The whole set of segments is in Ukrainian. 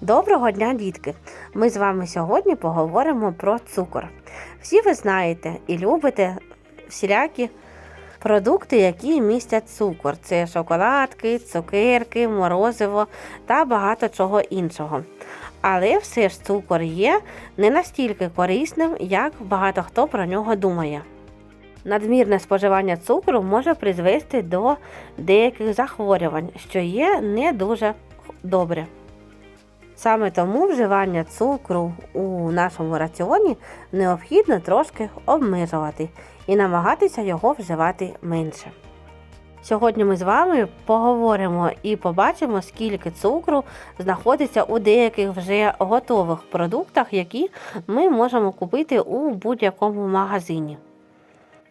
Доброго дня, дітки! Ми з вами сьогодні поговоримо про цукор. Всі ви знаєте і любите всілякі продукти, які містять цукор. Це шоколадки, цукерки, морозиво та багато чого іншого. Але все ж цукор є не настільки корисним, як багато хто про нього думає. Надмірне споживання цукру може призвести до деяких захворювань, що є не дуже добре. Саме тому вживання цукру у нашому раціоні необхідно трошки обмежувати і намагатися його вживати менше. Сьогодні ми з вами поговоримо і побачимо, скільки цукру знаходиться у деяких вже готових продуктах, які ми можемо купити у будь-якому магазині.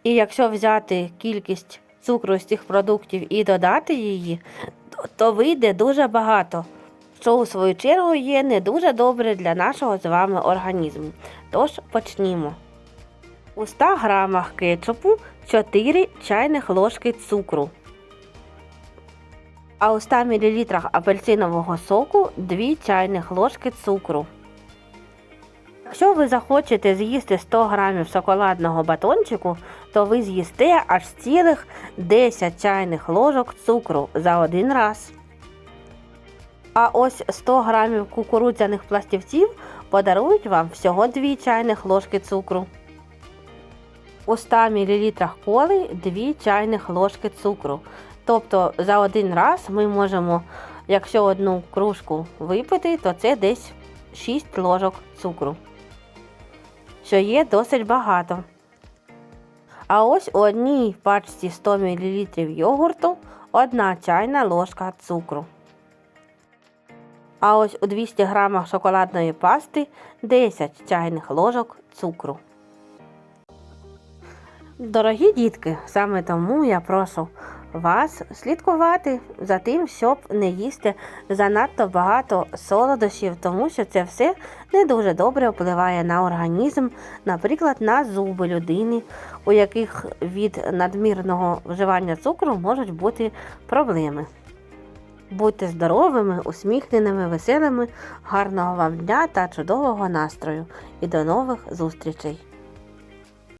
І якщо взяти кількість цукру з цих продуктів і додати її, то- вийде дуже багато, що у свою чергу є не дуже добре для нашого з вами організму. Тож почнімо. У 100 грамах кетчупу 4 чайних ложки цукру. А у 100 мл апельсинового соку 2 чайних ложки цукру. Якщо ви захочете з'їсти 100 грамів шоколадного батончику, то ви з'їсте аж цілих 10 чайних ложок цукру за один раз. А ось 100 грамів кукурудзяних пластівців подарують вам всього 2 чайних ложки цукру. У 100 мл коли 2 чайних ложки цукру. Тобто за один раз ми можемо, якщо одну кружку випити, то це десь 6 ложок цукру, що є досить багато. А ось у одній пачці 100 мл йогурту 1 чайна ложка цукру. А ось у 200 грамах шоколадної пасти 10 чайних ложок цукру. Дорогі дітки, саме тому я прошу вас слідкувати за тим, щоб не їсти занадто багато солодощів, тому що це все не дуже добре впливає на організм, наприклад, на зуби людини, у яких від надмірного вживання цукру можуть бути проблеми. Будьте здоровими, усміхненими, веселими, гарного вам дня та чудового настрою. І до нових зустрічей!